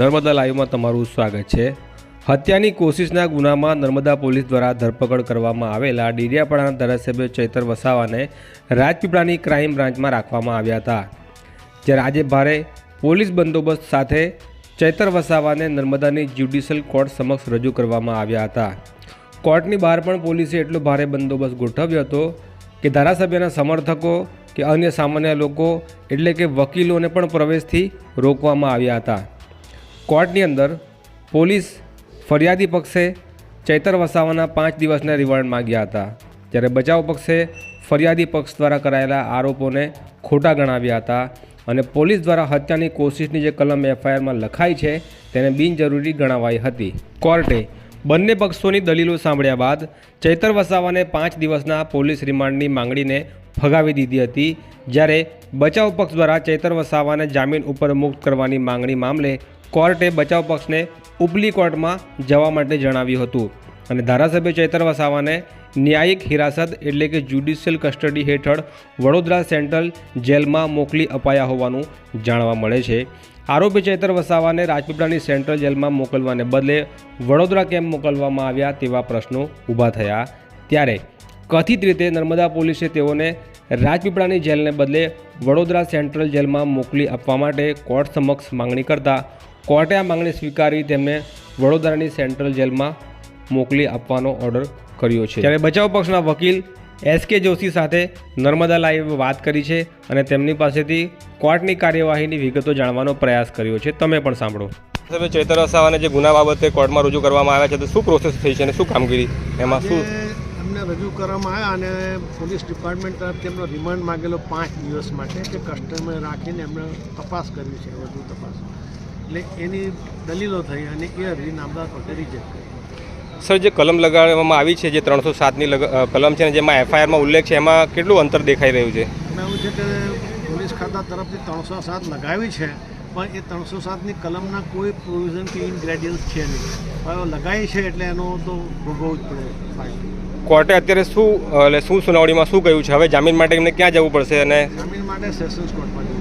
નર્મદા લાઈવમાં તમારું સ્વાગત છે. હત્યાની કોશિશના ગુનામાં નર્મદા પોલીસ દ્વારા ધરપકડ કરવામાં આવેલા ડેડિયાપાડાના ધારાસભ્ય ચૈતર વસાવાને રાજપીપળાની ક્રાઇમ બ્રાન્ચમાં રાખવામાં આવ્યા હતા. જ્યારે આજે ભારે પોલીસ બંદોબસ્ત સાથે ચૈતર વસાવાને નર્મદાની જ્યુડિશિયલ કોર્ટ સમક્ષ રજૂ કરવામાં આવ્યા હતા. કોર્ટની બહાર પણ પોલીસે એટલો ભારે બંદોબસ્ત ગોઠવ્યો હતો કે ધારાસભ્યના સમર્થકો કે અન્ય સામાન્ય લોકો એટલે કે વકીલોને પણ પ્રવેશથી રોકવામાં આવ્યા હતા. કોર્ટની અંદર પોલીસ ફરિયાદી પક્ષે ચૈતર વસાવાના પાંચ દિવસના રિમાન્ડ માંગ્યા હતા, જ્યારે બચાવ પક્ષે ફરિયાદી પક્ષ દ્વારા કરાયેલા આરોપોને ખોટા ગણાવ્યા હતા અને પોલીસ દ્વારા હત્યાની કોશિશની જે કલમ એફઆઈઆરમાં લખાઈ છે તેને બિનજરૂરી ગણાવાઈ હતી. કોર્ટે બંને પક્ષોની દલીલો સાંભળ્યા બાદ ચૈતર વસાવાને પાંચ દિવસના પોલીસ રિમાન્ડની માંગણીને ફગાવી દીધી હતી, જ્યારે બચાવ પક્ષ દ્વારા ચૈતર વસાવાને જામીન ઉપર મુક્ત કરવાની માંગણી મામલે કોર્ટે બચાવ પક્ષને ઉપલી કોર્ટમાં જવા માટે જણાવ્યું હતું. અને ધારાસભ્ય ચૈતર વસાવાને ન્યાયિક હિરાસત એટલે કે જ્યુડિશિયલ કસ્ટડી હેઠળ વડોદરા સેન્ટ્રલ જેલમાં મોકલી અપાયા હોવાનું જાણવા મળે છે. આરોપી ચૈતર વસાવાને રાજપીપળાની સેન્ટ્રલ જેલમાં મોકલવાને બદલે વડોદરા કેમ મોકલવામાં આવ્યા તેવા પ્રશ્નો ઊભા થયા. ત્યારે કથિત રીતે નર્મદા પોલીસે તેઓને રાજપીપળાની જેલને બદલે વડોદરા સેન્ટ્રલ જેલમાં મોકલી આપવા માટે કોર્ટ સમક્ષ માંગણી કરતા કોર્ટે આ માંગણી સ્વીકારી તેમને વડોદરાની સેન્ટ્રલ જેલમાં મોકલી આપવાનો ઓર્ડર કર્યો છે. ત્યારે બચાવ પક્ષના વકીલ એસ કે જોશી સાથે નર્મદા લાઈવ વાત કરી છે અને તેમની પાસેથી કોર્ટની કાર્યવાહીની વિગતો જાણવાનો પ્રયાસ કર્યો છે. તમે પણ સાંભળો. સાહેબ ચૈતર વસાવાને જે ગુના બાબતે કોર્ટમાં રજૂ કરવામાં આવ્યા છે તો શું પ્રોસેસ થઈ છે અને શું કામગીરી? એમાં શું? એમને રજૂ કરવામાં આવ્યા અને પોલીસ ડિપાર્ટમેન્ટ તરફથી એમનો રિમાન્ડ માગેલો પાંચ દિવસ માટે. તે કસ્ટમર રાખીને એમણે તપાસ કરી છે વધુ તપાસ. એટલે એની દલીલો થઈ અને એ અરજી નામદાર કોર્ટે રિજેક્ટ કરી. સર જે કલમ લગાડવામાં આવી છે જે ત્રણસો સાતની કલમ છે ને જેમાં એફઆઈઆરમાં ઉલ્લેખ છે એમાં કેટલું અંતર દેખાઈ રહ્યું છે? એવું છે કે પોલીસ ખાતા તરફથી ત્રણસો સાત લગાવી છે પણ એ ત્રણસો સાતની કલમના કોઈ પ્રોવિઝન કે ઇન્ગ્રેડિયન્ટ્સ છે નહીં. પણ લગાવી છે એટલે એનો તો ભોગવવું જ પડે કોર્ટે અત્યારે શું એટલે શું સુનાવણીમાં શું કહ્યું છે? હવે જામીન માટે એમને ક્યાં જવું પડશે અને જામીન માટે સેશન્સ કોર્ટમાં